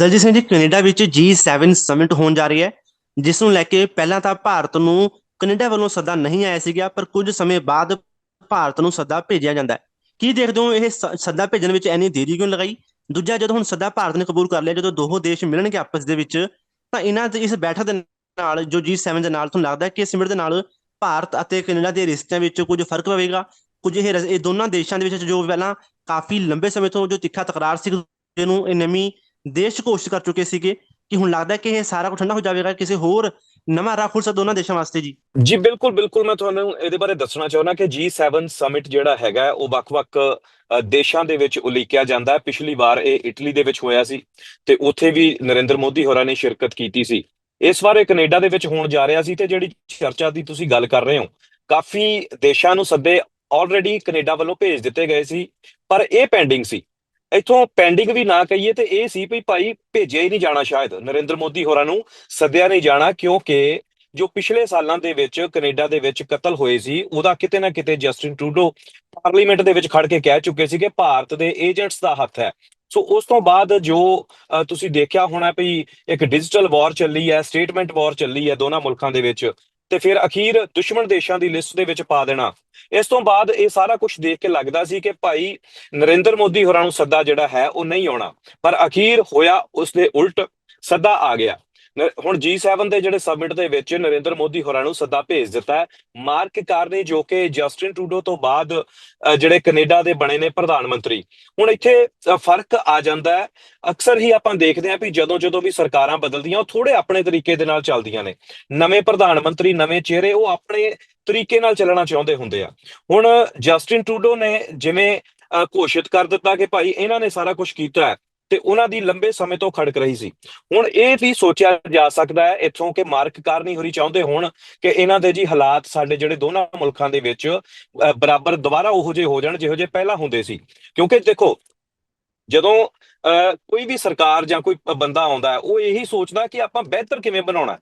Daljit Singh ji, Canada ਵਿੱਚ G7 summit ਹੋਣ ਜਾ ਰਹੀ ਹੈ ਜਿਸ ਨੂੰ ਲੈ ਕੇ ਪਹਿਲਾਂ ਤਾਂ ਭਾਰਤ ਨੂੰ ਕੈਨੇਡਾ ਵੱਲੋਂ ਸੱਦਾ ਨਹੀਂ ਆਇਆ ਸੀਗਾ, ਪਰ ਕੁਝ ਸਮੇਂ ਬਾਅਦ ਭਾਰਤ ਨੂੰ ਸੱਦਾ ਭੇਜਿਆ ਜਾਂਦਾ ਹੈ। ਕੀ ਦੇਖਦੇ ਹੋ ਇਹ ਸੱਦਾ ਭੇਜਣ ਵਿੱਚ ਇੰਨੀ ਦੇਰੀ ਕਿਉਂ ਲਗਾਈ? ਦੂਜਾ, ਜਦੋਂ ਹੁਣ ਸੱਦਾ ਭਾਰਤ ਨੇ ਕਬੂਲ ਕਰ ਲਿਆ, ਜਦੋਂ ਦੋਹੋਂ ਦੇਸ਼ ਮਿਲਣਗੇ ਆਪਸ ਦੇ ਵਿੱਚ, ਤਾਂ ਇਹਨਾਂ ਦੇ ਇਸ ਬੈਠਕ ਦੇ ਨਾਲ, ਜੋ G7 ਦੇ ਨਾਲ, ਤੁਹਾਨੂੰ ਲੱਗਦਾ ਕਿ ਇਸ ਦੇ ਨਾਲ ਭਾਰਤ ਅਤੇ ਕੈਨੇਡਾ ਦੇ ਰਿਸ਼ਤਿਆਂ ਵਿੱਚ ਕੁਝ ਫ਼ਰਕ ਪਵੇਗਾ? ਕੁਝ ਇਹ ਰਸ- ਇਹ ਦੋਨਾਂ ਦੇਸ਼ਾਂ ਦੇ ਵਿੱਚ ਜੋ ਪਹਿਲਾਂ ਕਾਫੀ ਲੰਬੇ ਸਮੇਂ ਤੋਂ ਜੋ ਤਿੱਖਾ ਤਕਰਾਰ ਸੀ ਨੂੰ ਇਹ ਨਵੀਂ ਦੇਸ਼ ਘੋਸ਼ਿਤ ਕਰ ਚੁੱਕੇ ਸੀਗੇ ਕਿ ਹੁਣ ਲੱਗਦਾ ਕਿ ਇਹ ਸਾਰਾ ਕੁਝ ਠੰਡਾ ਹੋ ਜਾਵੇਗਾ ਕਿਸੇ ਹੋਰ ਨਵਾਂ ਰਾਹ ਖੁੱਲ ਸਕਦਾ ਦੋਨਾਂ ਦੇਸ਼ਾਂ ਵਾਸਤੇ ਜੀ ਜੀ ਬਿਲਕੁਲ ਬਿਲਕੁਲ ਮੈਂ ਤੁਹਾਨੂੰ ਇਹਦੇ ਬਾਰੇ ਦੱਸਣਾ ਚਾਹੁੰਦਾ ਕਿ G7 ਸਮਿਟ ਜਿਹੜਾ ਹੈਗਾ ਉਹ ਵੱਖ-ਵੱਖ ਦੇਸ਼ਾਂ ਦੇ ਵਿੱਚ ਉਲੀਕਿਆ ਜਾਂਦਾ ਹੈ ਪਿਛਲੀ ਵਾਰ ਇਹ ਇਟਲੀ ਦੇ ਵਿੱਚ ਹੋਇਆ ਸੀ ਤੇ ਉੱਥੇ ਵੀ ਨਰਿੰਦਰ ਮੋਦੀ ਹੋਰਾਂ ਨੇ ਸ਼ਿਰਕਤ ਕੀਤੀ ਸੀ ਇਸ ਵਾਰ ਇਹ ਕੈਨੇਡਾ ਦੇ ਵਿੱਚ ਹੋਣ ਜਾ ਰਿਹਾ ਸੀ ਤੇ ਜਿਹੜੀ ਚਰਚਾ ਦੀ ਤੁਸੀਂ ਗੱਲ ਕਰ ਰਹੇ ਹੋ ਕਾਫੀ ਦੇਸ਼ਾਂ ਨੂੰ ਸੱਦੇ ਆਲਰੇਡੀ ਕੈਨੇਡਾ ਵੱਲੋਂ ਭੇਜ ਦਿੱਤੇ ਗਏ ਸੀ ਪਰ ਇਹ ਪੈਂਡਿੰਗ ਸੀ ਇੱਥੋਂ ਪੈਂਡਿੰਗ ਵੀ ਨਾ ਕਹੀਏ ਤੇ ਇਹ ਸੀ ਵੀ ਭਾਈ ਭੇਜਿਆ ਹੀ ਨਹੀਂ ਜਾਣਾ ਸ਼ਾਇਦ। ਨਰਿੰਦਰ ਮੋਦੀ ਹੋਰਾਂ ਨੂੰ ਸੱਦਿਆ ਨਹੀਂ ਜਾਣਾ ਕਿਉਂਕਿ ਜੋ ਪਿਛਲੇ ਸਾਲਾਂ ਦੇ ਵਿੱਚ ਕੈਨੇਡਾ ਦੇ ਵਿੱਚ ਕਤਲ ਹੋਏ ਸੀ, ਉਹਦਾ ਕਿਤੇ ਨਾ ਕਿਤੇ ਜਸਟਿਨ ਟਰੂਡੋ ਪਾਰਲੀਮੈਂਟ ਦੇ ਵਿੱਚ ਖੜ ਕੇ ਕਹਿ ਚੁੱਕੇ ਸੀ ਕਿ ਭਾਰਤ ਦੇ ਏਜੰਟਸ ਦਾ ਹੱਥ ਹੈ। ਸੋ ਉਸ ਤੋਂ ਬਾਅਦ ਜੋ ਤੁਸੀਂ ਦੇਖਿਆ ਹੋਣਾ ਵੀ ਇੱਕ ਡਿਜੀਟਲ ਵਾਰ ਚੱਲੀ ਹੈ ਸਟੇਟਮੈਂਟ ਵਾਰ ਚੱਲੀ ਹੈ ਦੋਨਾਂ ਮੁਲਕਾਂ ਦੇ ਵਿੱਚ। ਤੇ ਫਿਰ ਅਖੀਰ ਦੁਸ਼ਮਣ ਦੇਸ਼ਾਂ ਦੀ ਲਿਸਟ ਦੇ ਵਿੱਚ ਪਾ ਦੇਣਾ। ਇਸ ਤੋਂ ਬਾਅਦ ਇਹ ਸਾਰਾ ਕੁਝ ਦੇਖ ਕੇ ਲੱਗਦਾ ਸੀ ਕਿ ਭਾਈ ਨਰਿੰਦਰ ਮੋਦੀ ਹੋਰਾਂ ਨੂੰ ਸੱਦਾ ਜਿਹੜਾ ਹੈ ਉਹ ਨਹੀਂ ਆਉਣਾ। ਪਰ ਅਖੀਰ ਹੋਇਆ ਉਸ ਦੇ ਉਲਟ, ਸੱਦਾ ਆ ਗਿਆ। ਹੁਣ G7 ਦੇ ਜਿਹੜੇ ਸਮਿਟ ਦੇ ਵਿੱਚ ਨਰਿੰਦਰ ਮੋਦੀ ਹੋਰਾਂ ਨੂੰ ਸੱਦਾ ਭੇਜ ਦਿੱਤਾ ਹੈ। ਮਾਰਕ ਕਾਰਨੇ ਜੋ ਕਿ ਜਸਟਿਨ ਟਰੂਡੋ ਤੋਂ ਬਾਅਦ ਜਿਹੜੇ ਕੈਨੇਡਾ ਦੇ ਬਣੇ ਨੇ ਪ੍ਰਧਾਨ ਮੰਤਰੀ। ਹੁਣ ਇੱਥੇ ਫ਼ਰਕ ਆ ਜਾਂਦਾ ਹੈ। ਅਕਸਰ ਹੀ ਆਪਾਂ ਦੇਖਦੇ ਹਾਂ ਵੀ ਜਦੋਂ ਜਦੋਂ ਵੀ ਸਰਕਾਰਾਂ ਬਦਲਦੀਆਂ, ਉਹ ਥੋੜੇ ਆਪਣੇ ਤਰੀਕੇ ਦੇ ਨਾਲ ਚੱਲਦੀਆਂ ਨੇ। ਨਵੇਂ ਪ੍ਰਧਾਨ ਮੰਤਰੀ, ਨਵੇਂ ਚਿਹਰੇ, ਉਹ ਆਪਣੇ ਤਰੀਕੇ ਨਾਲ ਚੱਲਣਾ ਚਾਹੁੰਦੇ ਹੁੰਦੇ ਆ। ਹੁਣ ਜਸਟਿਨ ਟਰੂਡੋ ਨੇ ਜਿਵੇਂ ਘੋਸ਼ਿਤ ਕਰ ਦਿੱਤਾ ਕਿ ਭਾਈ ਇਹਨਾਂ ਨੇ ਸਾਰਾ ਕੁਝ ਕੀਤਾ ਹੈ। ਤੇ ਉਹਨਾਂ ਦੀ ਲੰਬੇ ਸਮੇਂ ਤੋਂ ਖੜਕ ਰਹੀ ਸੀ। ਹੁਣ ਇਹ ਵੀ ਸੋਚਿਆ ਜਾ ਸਕਦਾ ਹੈ ਇੱਥੋਂ ਕਿ ਮਾਰਕ ਕਾਰਨੀ ਹੋਰੀ ਚਾਹੁੰਦੇ ਹੋਣ ਕਿ ਇਹਨਾਂ ਦੇ ਜੀ ਹਾਲਾਤ ਸਾਡੇ ਜਿਹੜੇ ਦੋਨਾਂ ਮੁਲਕਾਂ ਦੇ ਵਿੱਚ ਬਰਾਬਰ ਦੁਬਾਰਾ ਉਹੋ ਜਿਹੇ ਹੋ ਜਾਣ ਜਿਹੋ ਜਿਹੇ ਪਹਿਲਾਂ ਹੁੰਦੇ ਸੀ। ਕਿਉਂਕਿ ਦੇਖੋ ਜਦੋਂ ਅ, ਕੋਈ ਵੀ ਸਰਕਾਰ ਜਾਂ ਕੋਈ ਬੰਦਾ ਆਉਂਦਾ ਹੈ ਉਹ ਇਹੀ ਸੋਚਦਾ ਕਿ ਆਪਾਂ ਬਿਹਤਰ ਕਿਵੇਂ ਬਣਾਉਣਾ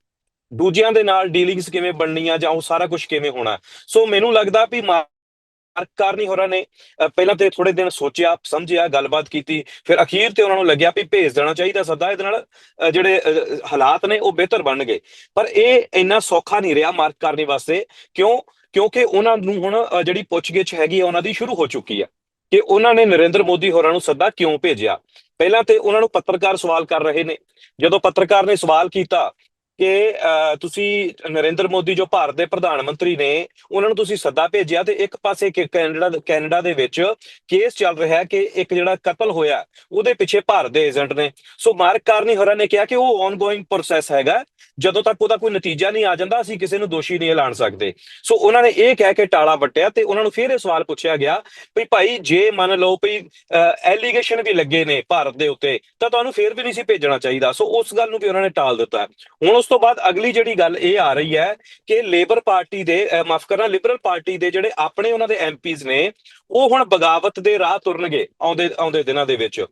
ਦੂਜਿਆਂ ਦੇ ਨਾਲ ਡੀਲਿੰਗਸ ਕਿਵੇਂ ਬਣਨੀਆਂ ਜਾਂ ਉਹ ਸਾਰਾ ਕੁਝ ਕਿਵੇਂ ਹੋਣਾ ਸੋ ਮੈਨੂੰ ਲੱਗਦਾ ਵੀ ਮਾਰਕ ਕਾਰਨੀ ਹੋਰਾਂ ਨੇ। ਪਹਿਲਾਂ ਤੇ ਥੋੜੇ ਦਿਨ ਸੋਚਿਆ ਸਮਝਿਆ ਗੱਲਬਾਤ ਕੀਤੀ। ਫਿਰ ਅਖੀਰ ਤੇ ਉਹਨਾਂ ਨੂੰ ਲੱਗਿਆ ਵੀ ਭੇਜ ਦੇਣਾ ਚਾਹੀਦਾ ਸੱਦਾ ਇਹਦੇ ਨਾਲ। ਜਿਹੜੇ ਹਾਲਾਤ ਨੇ ਉਹ ਬਿਹਤਰ ਬਣਨਗੇ ਪਰ ਇਹ ਇੰਨਾ ਸੌਖਾ ਨਹੀਂ ਰਿਹਾ ਮਾਰਕ ਕਰਨੇ ਵਾਸਤੇ। ਕਿਉਂ? ਕਿਉਂਕਿ ਉਹਨਾਂ ਨੂੰ ਹੁਣ ਅ, ਜਿਹੜੀ ਪੁੱਛਗਿੱਛ ਹੈਗੀ ਹੈ ਉਹਨਾਂ ਦੀ ਸ਼ੁਰੂ ਹੋ ਚੁੱਕੀ ਹੈ ਕਿ ਉਹਨਾਂ ਨੇ ਨਰਿੰਦਰ ਮੋਦੀ ਹੋਰਾਂ ਨੂੰ ਸੱਦਾ ਕਿਉਂ ਭੇਜਿਆ? ਪਹਿਲਾਂ ਤੇ ਉਹਨਾਂ ਨੂੰ ਪੱਤਰਕਾਰ ਸਵਾਲ ਕਰ ਰਹੇ ਨੇ। ਜਦੋਂ ਪੱਤਰਕਾਰ ਨੇ ਸਵਾਲ ਕੀਤਾ ਕਿ ਤੁਸੀਂ ਨਰਿੰਦਰ ਮੋਦੀ, ਜੋ ਭਾਰਤ ਦੇ ਪ੍ਰਧਾਨ ਮੰਤਰੀ ਨੇ, ਉਹਨਾਂ ਨੂੰ ਤੁਸੀਂ ਸੱਦਾ ਭੇਜਿਆ ਤੇ ਇੱਕ ਪਾਸੇ ਕਿ ਕੈਨੇਡਾ ਕੈਨੇਡਾ ਦੇ ਵਿੱਚ ਕੇਸ ਚੱਲ ਰਿਹਾ ਹੈ ਕਿ ਇੱਕ ਜਿਹੜਾ ਕਤਲ ਹੋਇਆ, ਉਹਦੇ ਪਿੱਛੇ ਭਾਰਤ ਦੇ ਏਜੰਟ ਨੇ। ਸੋ ਮਾਰਕ ਕਾਰਨੀ ਹੋਰਾਂ ਨੇ ਕਿਹਾ ਕਿ ਉਹ ਆਨਗੋਇੰਗ ਪ੍ਰੋਸੈਸ ਹੈਗਾ। ਜਦੋਂ ਤੱਕ ਉਹਦਾ ਕੋਈ ਨਤੀਜਾ ਨਹੀਂ ਆ ਜਾਂਦਾ, ਅਸੀਂ ਕਿਸੇ ਨੂੰ ਦੋਸ਼ੀ ਨਹੀਂ ਐਲਾਨ ਸਕਦੇ। ਸੋ ਉਹਨਾਂ ਨੇ ਇਹ ਕਹਿ ਕੇ ਟਾਲਾ ਵੱਟਿਆ ਤੇ ਉਹਨਾਂ ਨੂੰ ਫਿਰ ਇਹ ਸਵਾਲ ਪੁੱਛਿਆ ਗਿਆ ਵੀ ਭਾਈ ਜੇ ਮੰਨ ਲਓ ਵੀ ਐਲੀਗੇਸ਼ਨ ਵੀ ਲੱਗੇ ਨੇ ਭਾਰਤ ਦੇ ਉੱਤੇ, ਤਾਂ ਤੁਹਾਨੂੰ ਫਿਰ ਵੀ ਨਹੀਂ ਸੀ ਭੇਜਣਾ ਚਾਹੀਦਾ। ਸੋ ਉਸ ਗੱਲ ਨੂੰ ਵੀ ਉਹਨਾਂ ਨੇ ਟਾਲ ਦਿੱਤਾ। ਹੁਣ ਉਸ ਤੋਂ ਬਾਅਦ ਅਗਲੀ ਜਿਹੜੀ ਗੱਲ ਇਹ ਆ ਰਹੀ ਹੈ ਕਿ ਲੇਬਰ ਪਾਰਟੀ ਦੇ ਮਾਫ ਕਰਨਾ ਲਿਬਰਲ ਪਾਰਟੀ ਦੇ ਜਿਹੜੇ ਆਪਣੇ ਉਹਨਾਂ ਦੇ ਐਮਪੀਜ਼ ਨੇ, ਉਹ ਹੁਣ ਬਗਾਵਤ ਦੇ ਰਾਹ ਤੁਰਨਗੇ ਆਉਂਦੇ ਆਉਂਦੇ ਦਿਨਾਂ ਦੇ ਵਿੱਚ।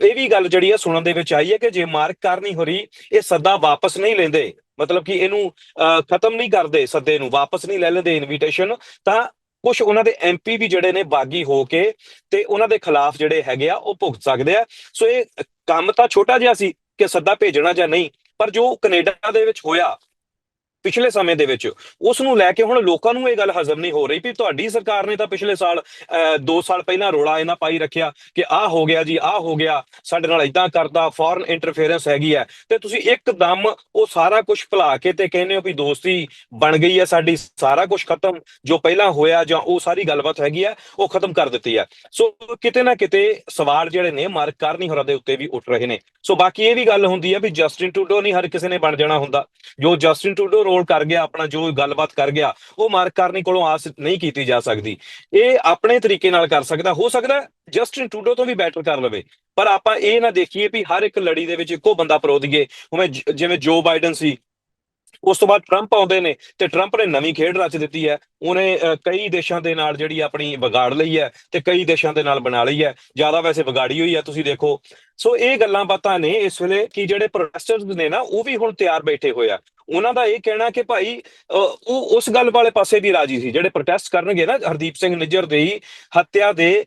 ਇਹ ਵੀ ਗੱਲ ਜਿਹੜੀ ਹੈ ਸੁਣਨ ਦੇ ਵਿੱਚ ਆਈ ਹੈ ਕਿ ਜੇ ਮਾਰਕ ਕਰਨੀ ਹੋਰੀ ਇਹ ਸੱਦਾ ਵਾਪਸ ਨਹੀਂ ਲੈਂਦੇ। ਮਤਲਬ ਕਿ ਇਹਨੂੰ ਖਤਮ ਨਹੀਂ ਕਰਦੇ ਸੱਦੇ ਨੂੰ, ਵਾਪਸ ਨਹੀਂ ਲੈ ਲੈਂਦੇ ਇਨਵੀਟੇਸ਼ਨ ਤਾਂ ਕੁਝ ਉਹਨਾਂ ਦੇ ਐਮਪੀ ਵੀ ਜਿਹੜੇ ਨੇ ਬਾਗੀ ਹੋ ਕੇ ਤੇ ਉਹਨਾਂ ਦੇ ਖਿਲਾਫ ਜਿਹੜੇ ਹੈਗੇ ਆ, ਉਹ ਭੁਗਤ ਸਕਦੇ ਆ। ਸੋ ਇਹ ਕੰਮ ਤਾਂ ਛੋਟਾ ਜਿਹਾ ਸੀ ਕਿ ਸੱਦਾ ਭੇਜਣਾ ਜਾਂ ਨਹੀਂ, ਪਰ ਜੋ ਕੈਨੇਡਾ ਦੇ ਵਿੱਚ ਹੋਇਆ ਪਿਛਲੇ ਸਮੇਂ ਦੇ ਵਿੱਚ। ਉਸ ਨੂੰ ਲੈ ਕੇ ਹੁਣ ਲੋਕਾਂ ਨੂੰ ਇਹ ਗੱਲ ਹਜ਼ਮ ਨਹੀਂ ਹੋ ਰਹੀ ਵੀ ਤੁਹਾਡੀ ਸਰਕਾਰ ਨੇ ਤਾਂ ਪਿਛਲੇ ਸਾਲ 2 ਸਾਲ ਪਹਿਲਾਂ ਰੋਲਾ ਇਹਨਾਂ ਪਾਈ ਰੱਖਿਆ ਕਿ ਆਹ ਹੋ ਗਿਆ ਜੀ, ਆਹ ਹੋ ਗਿਆ, ਸਾਡੇ ਨਾਲ ਇਦਾਂ ਕਰਦਾ ਫੋਰਨ ਇੰਟਰਫੇਰੈਂਸ ਹੈਗੀ ਹੈ। ਤੇ ਤੁਸੀਂ ਇੱਕਦਮ ਉਹ ਸਾਰਾ ਕੁਝ ਭੁਲਾ ਕੇ ਤੇ ਕਹਿੰਦੇ ਹੋ ਵੀ ਦੋਸਤੀ ਬਣ ਗਈ ਹੈ, ਸਾਡੀ ਸਾਰਾ ਕੁਝ ਖਤਮ, ਜੋ ਪਹਿਲਾਂ ਹੋਇਆ ਜਾਂ ਉਹ ਸਾਰੀ ਗੱਲਬਾਤ ਹੈਗੀ ਹੈ, ਉਹ ਖਤਮ ਕਰ ਦਿੱਤੀ ਹੈ। ਸੋ ਕਿਤੇ ਨਾ ਕਿਤੇ ਸਵਾਲ ਜਿਹੜੇ ਨੇ ਮਾਰਕ ਕਰਨੀ ਹੋਰਾਂ ਦੇ ਉੱਤੇ ਵੀ ਉੱਠ ਰਹੇ ਨੇ। ਸੋ ਬਾਕੀ ਇਹ ਵੀ ਗੱਲ ਹੁੰਦੀ ਹੈ ਵੀ ਜਸਟਿਨ ਟੂਡੋ ਨਹੀਂ ਹਰ ਕਿਸੇ ਨੇ ਬਣ ਜਾਣਾ ਹੁੰਦਾ। ਜੋ ਜਸਟਿਨ ਟੂਡੋ ਰੋਲ ਕਰ ਗਿਆ, ਆਪਣਾ ਜੋ ਗੱਲਬਾਤ ਕਰ ਗਿਆ, ਉਹ ਮਾਰਕ ਕਰਨੀ ਕੋਲੋਂ ਆਸ ਨਹੀਂ ਕੀਤੀ ਜਾ ਸਕਦੀ। ਇਹ ਆਪਣੇ ਤਰੀਕੇ ਨਾਲ ਕਰ ਸਕਦਾ, ਹੋ ਸਕਦਾ ਜਸਟਿਨ ਟਰੂਡੋ ਤੋਂ ਵੀ ਬੈਟਰ ਕਰ ਲਵੇ, ਪਰ ਆਪਾਂ ਇਹ ਨਾ ਦੇਖੀਏ ਵੀ ਹਰ ਇੱਕ ਲੜੀ ਦੇ ਵਿੱਚ ਇੱਕੋ ਬੰਦਾ ਪਰੋ ਦਈਏ, ਉਵੇਂ ਜਿਵੇਂ ਜੋ ਬਾਈਡਨ ਸੀ, ਉਸ ਤੋਂ ਬਾਅਦ ਟਰੰਪ ਆਉਂਦੇ ਨੇ ਤੇ ਟਰੰਪ ਨੇ ਨਵੀਂ ਖੇਡ ਰਚ ਦਿੱਤੀ ਹੈ, ਉਹਨੇ ਕਈ ਦੇਸ਼ਾਂ ਦੇ ਨਾਲ ਜਿਹੜੀ ਆਪਣੀ ਵਿਗਾੜ ਲਈ ਹੈ ਤੇ ਕਈ ਦੇਸ਼ਾਂ ਦੇ ਨਾਲ ਬਣਾ ਲਈ ਹੈ, ਜ਼ਿਆਦਾ ਵੈਸੇ ਵਿਗਾੜੀ ਹੋਈ ਹੈ, ਤੁਸੀਂ ਦੇਖੋ। ਸੋ ਇਹ ਗੱਲਾਂ ਬਾਤਾਂ ਨੇ ਇਸ ਵੇਲੇ ਕਿ ਜਿਹੜੇ ਪ੍ਰੋਟੈਸਟਰਸ ਨੇ ਨਾ, ਉਹ ਵੀ ਹੁਣ ਤਿਆਰ ਬੈਠੇ ਹੋਏ ਆ। ਉਹਨਾਂ ਦਾ ਇਹ ਕਹਿਣਾ ਕਿ ਭਾਈ ਅ, ਉਹ ਉਸ ਗੱਲ ਵਾਲੇ ਪਾਸੇ ਵੀ ਰਾਜੀ ਸੀ ਜਿਹੜੇ ਪ੍ਰੋਟੈਸਟ ਕਰਨਗੇ ਨਾ ਹਰਦੀਪ ਸਿੰਘ ਨਿੱਜਰ ਦੀ ਹੱਤਿਆ ਦੇ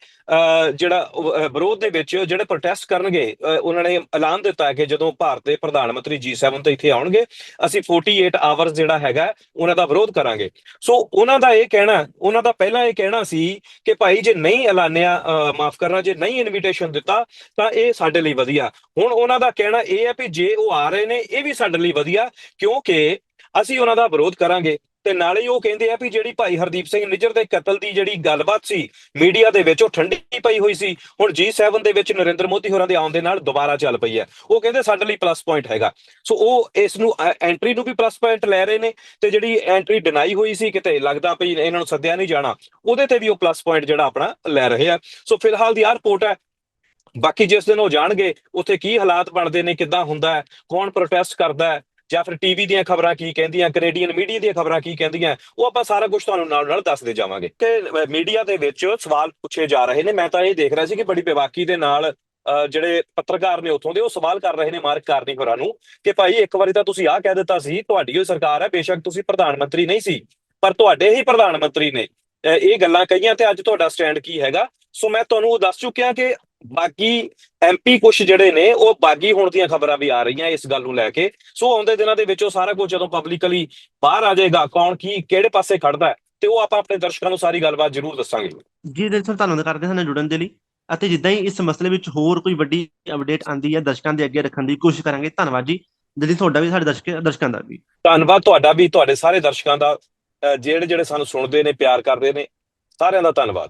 ਜਿਹੜਾ ਵਿਰੋਧ ਦੇ ਵਿੱਚ ਜਿਹੜੇ ਪ੍ਰੋਟੈਸਟ ਕਰਨਗੇ ਉਹਨਾਂ ਨੇ ਐਲਾਨ ਦਿੱਤਾ ਕਿ ਜਦੋਂ ਭਾਰਤ ਦੇ ਪ੍ਰਧਾਨ ਮੰਤਰੀ G7 ਤੋਂ ਇੱਥੇ ਆਉਣਗੇ, ਅਸੀਂ 48 ਆਵਰਸ ਜਿਹੜਾ ਹੈਗਾ, ਉਹਨਾਂ ਦਾ ਵਿਰੋਧ ਕਰਾਂਗੇ। ਸੋ ਉਹਨਾਂ ਦਾ ਇਹ ਕਹਿਣਾ, ਉਹਨਾਂ ਦਾ ਪਹਿਲਾਂ ਇਹ ਕਹਿਣਾ ਸੀ ਕਿ ਭਾਈ ਜੇ ਨਹੀਂ ਐਲਾਨਿਆ ਮਾਫ ਕਰਨਾ, ਜੇ ਨਹੀਂ ਇਨਵੀਟੇਸ਼ਨ ਦਿੱਤਾ, ਤਾਂ ਇਹ ਸਾਡੇ ਲਈ ਵਧੀਆ। ਹੁਣ ਉਹਨਾਂ ਦਾ ਕਹਿਣਾ ਇਹ ਹੈ ਵੀ ਜੇ ਉਹ ਆ ਰਹੇ ਨੇ, ਇਹ ਵੀ ਸਾਡੇ ਲਈ ਵਧੀਆ, ਕਿਉਂਕਿ ਅਸੀਂ ਉਹਨਾਂ ਦਾ ਵਿਰੋਧ ਕਰਾਂਗੇ। ਤੇ ਨਾਲੇ ਹੀ ਉਹ ਕਹਿੰਦੇ ਆ ਵੀ ਜਿਹੜੀ ਭਾਈ ਹਰਦੀਪ ਸਿੰਘ ਨਿੱਜਰ ਦੇ ਕਤਲ ਦੀ ਜਿਹੜੀ ਗੱਲਬਾਤ ਸੀ, ਮੀਡੀਆ ਦੇ ਵਿੱਚ ਉਹ ਠੰਡੀ ਪਈ ਹੋਈ ਸੀ। ਹੁਣ G7 ਦੇ ਵਿੱਚ ਨਰਿੰਦਰ ਮੋਦੀ ਹੋਰਾਂ ਦੇ ਆਉਣ ਦੇ ਨਾਲ ਦੁਬਾਰਾ ਚੱਲ ਪਈ ਹੈ। ਉਹ ਕਹਿੰਦੇ ਸਾਡੇ ਲਈ ਪਲੱਸ ਪੁਆਇੰਟ ਹੈਗਾ। ਸੋ ਉਹ ਇਸ ਨੂੰ ਐਂਟਰੀ ਨੂੰ ਵੀ ਪਲੱਸ ਪੁਆਇੰਟ ਲੈ ਰਹੇ ਨੇ ਤੇ ਜਿਹੜੀ ਐਂਟਰੀ ਡਿਨਾਈ ਹੋਈ ਸੀ ਕਿਤੇ ਲੱਗਦਾ ਵੀ ਇਹਨਾਂ ਨੂੰ ਸੱਦਿਆ ਨਹੀਂ ਜਾਣਾ, ਉਹਦੇ ਤੇ ਵੀ ਉਹ ਪਲੱਸ ਪੁਆਇੰਟ ਜਿਹੜਾ ਆਪਣਾ ਲੈ ਰਹੇ ਆ। ਸੋ ਫਿਲਹਾਲ ਦੀ ਆਹ ਰਿਪੋਰਟ ਹੈ। ਬਾਕੀ ਜਿਸ ਦਿਨ ਉਹ ਜਾਣਗੇ, ਉੱਥੇ ਕੀ ਹਾਲਾਤ ਬਣਦੇ ਨੇ, ਕਿੱਦਾਂ ਹੁੰਦਾ ਹੈ, ਕੌਣ ਪ੍ਰੋਟੈਸਟ ਕਰਦਾ ਹੈ ਜਾਂ ਫਿਰ ਟੀਵੀ ਦੀਆਂ ਖਬਰਾਂ ਕੀ ਕਹਿੰਦੀਆਂ ਕੈਨੇਡੀਅਨ ਮੀਡੀਆ ਦੀਆਂ ਖਬਰਾਂ ਕੀ ਕਹਿੰਦੀਆਂ, ਉਹ ਆਪਾਂ ਸਾਰਾ ਕੁਝ ਤੁਹਾਨੂੰ ਨਾਲ ਨਾਲ ਦੱਸਦੇ ਜਾਵਾਂਗੇ। ਕਿ ਮੀਡੀਆ ਦੇ ਵਿੱਚ ਸਵਾਲ ਪੁੱਛੇ ਜਾ ਰਹੇ ਨੇ। ਮੈਂ ਤਾਂ ਇਹ ਦੇਖ ਰਿਹਾ ਸੀ ਕਿ ਬੜੀ ਬੇਵਾਕੀ ਦੇ ਨਾਲ ਜਿਹੜੇ ਪੱਤਰਕਾਰ ਨੇ ਉੱਥੋਂ ਦੇ, ਉਹ ਸਵਾਲ ਕਰ ਰਹੇ ਨੇ ਮਾਰਕ ਕਾਰਨੀ ਹੋਰਾਂ ਨੂੰ ਕਿ ਭਾਈ ਇੱਕ ਵਾਰੀ ਤਾਂ ਤੁਸੀਂ ਆਹ ਕਹਿ ਦਿੱਤਾ ਸੀ, ਤੁਹਾਡੀ ਉਹ ਸਰਕਾਰ ਹੈ, ਬੇਸ਼ੱਕ ਤੁਸੀਂ ਪ੍ਰਧਾਨ ਮੰਤਰੀ ਨਹੀਂ ਸੀ, ਪਰ ਤੁਹਾਡੇ ਹੀ ਪ੍ਰਧਾਨ ਮੰਤਰੀ ਨੇ ਇਹ ਗੱਲਾਂ ਕਹੀਆਂ ਤੇ ਅੱਜ ਤੁਹਾਡਾ ਸਟੈਂਡ ਕੀ ਹੈਗਾ? ਸੋ ਮੈਂ ਤੁਹਾਨੂੰ ਉਹ ਦੱਸ ਚੁੱਕਿਆ ਕਿ ਬਾਕੀ ਐਮਪੀ ਕੁਝ ਜਿਹੜੇ ਨੇ ਉਹ ਬਾਗੀ ਹੋਣ ਦੀਆਂ ਖਬਰਾਂ ਵੀ ਆ ਰਹੀਆਂ ਇਸ ਗੱਲ ਨੂੰ ਲੈ ਕੇ। ਸੋ ਆਉਂਦੇ ਦਿਨਾਂ ਦੇ ਵਿੱਚ ਉਹ ਸਾਰਾ ਕੁਝ ਜਦੋਂ ਪਬਲਿਕਲੀ ਬਾਹਰ ਆ ਜਾਏਗਾ ਕੌਣ ਕੀ ਕਿਹੜੇ ਪਾਸੇ ਖੜਦਾ ਹੈ ਤੇ ਉਹ ਆਪਾਂ ਆਪਣੇ ਦਰਸ਼ਕਾਂ ਨੂੰ ਸਾਰੀ ਗੱਲਬਾਤ ਜ਼ਰੂਰ ਦੱਸਾਂਗੇ। ਜੀ ਦਿਲ ਤੋਂ ਧੰਨਵਾਦ ਕਰਦੇ ਸਾਨੂੰ ਜੁੜਨ ਦੇ ਲਈ। ਅਤੇ ਜਿੱਦਾਂ ਹੀ ਇਸ ਮਸਲੇ ਵਿੱਚ ਹੋਰ ਕੋਈ ਵੱਡੀ ਅਪਡੇਟ ਆਂਦੀ ਹੈ ਦਰਸ਼ਕਾਂ ਦੇ ਅੱਗੇ ਰੱਖਣ ਦੀ ਕੋਸ਼ਿਸ਼ ਕਰਾਂਗੇ। ਧੰਨਵਾਦ ਜੀ। ਦਿਲ ਤੁਹਾਡਾ ਵੀ ਸਾਡੇ ਦਰਸ਼ਕ ਦਰਸ਼ਕਾਂ ਦਾ ਵੀ। ਧੰਨਵਾਦ ਤੁਹਾਡਾ ਵੀ ਤੁਹਾਡੇ ਸਾਰੇ ਦਰਸ਼ਕਾਂ ਦਾ। ਜਿਹੜੇ ਜਿਹੜੇ ਸਾਨੂੰ ਸੁਣਦੇ ਨੇ ਪਿਆਰ ਕਰਦੇ ਨੇ ਸਾਰਿਆਂ ਦਾ ਧੰਨਵਾਦ।